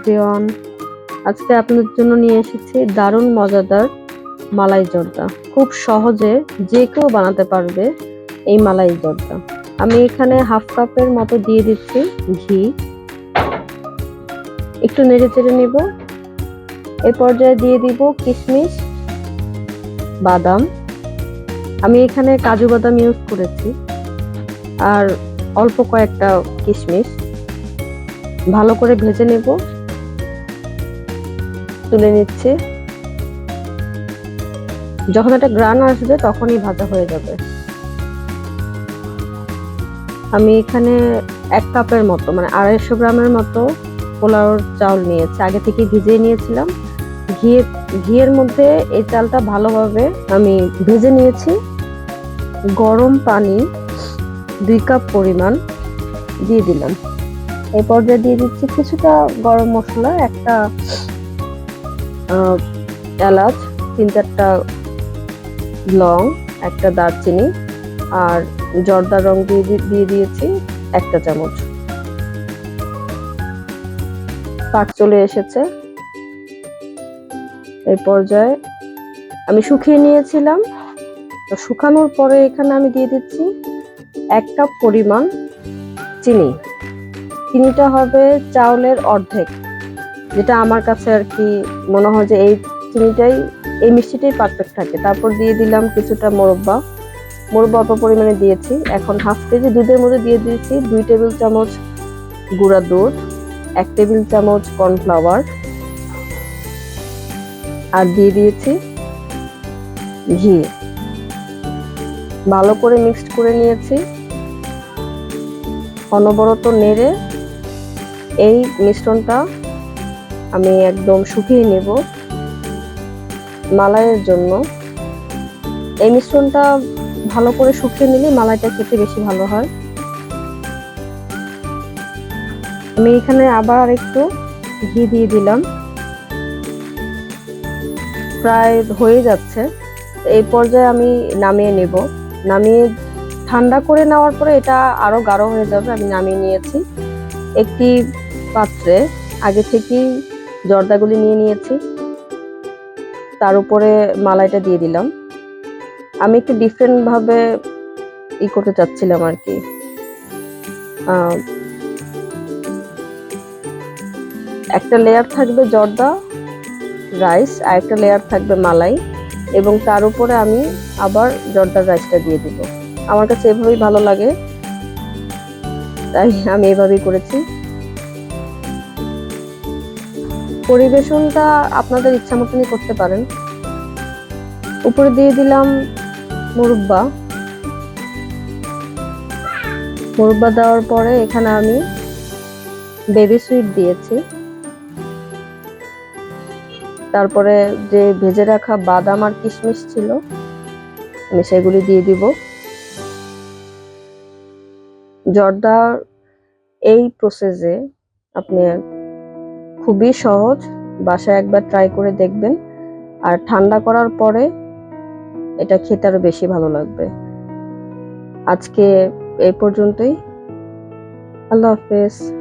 Everyone আজকে আপনাদের জন্য নিয়ে এসেছি দারুণ মজাদার মালাই জর্দা। খুব সহজে যে কেউ বানাতে পারবে এই মালাই জর্দা। আমি এখানে হাফ কাপের মতো দিয়ে দিচ্ছি ঘি। একটু নেড়ে চেড়ে নিব। এ পর্যায়ে দিয়ে দিব কিশমিশ, বাদাম। আমি এখানে কাজু বাদাম ইউজ করেছি। আর অল্প কয়েকটা কিশমিশ। ভালো করে ভেজে নেব। তুলে নিচ্ছি। যখন একটা গ্রান আসবে তখনই ভাজা হয়ে যাবে। আমি এখানে এক কাপের মতো মানে আড়াইশো গ্রামের মতো পোলাওর চাউল নিয়েছি। আগে থেকে ভিজিয়ে নিয়েছিলাম। ঘি ঘিয়ের মধ্যে এই চালটা ভালোভাবে আমি ভেজে নিয়েছি। গরম পানি দুই কাপ পরিমাণ দিয়ে দিলাম। এই পর্যায়ে দিয়ে দিচ্ছি কিছুটা গরম মশলা, একটা এলাচ তিন চারটা লং, একটা দারচিনি আর জর্দা রং দিয়ে দিয়ে দিয়েছি একটা চামচ। পাক চলে এসেছে। এই পর্যায়ে আমি শুকিয়ে নিয়েছিলাম। তো শুকানোর পরে এখানে আমি দিয়ে দিচ্ছি এক কাপ পরিমাণ চিনি। চিনিটা হবে চাউলের অর্ধেক। যেটা আমার কাছে আর কি মনে হয় যে এই চিনিটাই, এই মিষ্টিটাই পারফেক্ট থাকে। তারপর দিয়ে দিলাম কিছুটা মোরব্বা। মোরব্বা অল্প পরিমাণে দিয়েছি। এখন হাফ কেজি দুধের মধ্যে দিয়ে দিয়েছি দুই টেবিল চামচ গুঁড়া দুধ, এক টেবিল চামচ কর্নফ্লাওয়ার আর দিয়ে দিয়েছি ঘি। ভালো করে মিক্সড করে নিয়েছি। অনবরত নেড়ে এই মিশ্রণটা আমি একদম শুকিয়ে নেব মালাইয়ের জন্য। এই মিশ্রণটা ভালো করে শুকিয়ে নিলে মালাইটা খেতে বেশি ভালো হয়। আমি এখানে আবার একটু ঘি দিয়ে দিলাম। প্রায় হয়ে যাচ্ছে। এই পর্যায়ে আমি নামিয়ে নেব। নামিয়ে ঠান্ডা করে নেওয়ার পরে এটা আরও গাঢ় হয়ে যাবে, আমি নামিয়ে নিয়েছি। একটি পাত্রে আগে থেকেই জর্দাগুলি নিয়ে নিয়েছি। তার উপরে মালাইটা দিয়ে দিলাম। আমি একটু ডিফারেন্টভাবে ই করতে চাচ্ছিলাম আর কি। একটা লেয়ার থাকবে জর্দা রাইস আর একটা লেয়ার থাকবে মালাই। এবং তার উপরে আমি আবার জর্দার রাইসটা দিয়ে দিব। আমার কাছে এভাবেই ভালো লাগে। তাই আমি এভাবেই করেছি। পরিবেশনটা আপনাদের ইচ্ছা মতনই করতে পারেন। উপরে দিয়ে দিলাম মুরব্বা। মুরব্বা দেওয়ার পরে এখানে আমি বেবি সুইট দিয়েছি। তারপরে যে ভেজে রাখা বাদাম আর কিশমিশ ছিল, আমি সেগুলি দিয়ে দিব। জর্দার এই প্রসেসে আপনি খুবই সহজ। বাসায় একবার ট্রাই করে দেখবেন। আর ঠান্ডা করার পরে এটা খেতে আরও বেশি ভালো লাগবে। আজকে এই পর্যন্তই। আল্লাহ হাফেজ।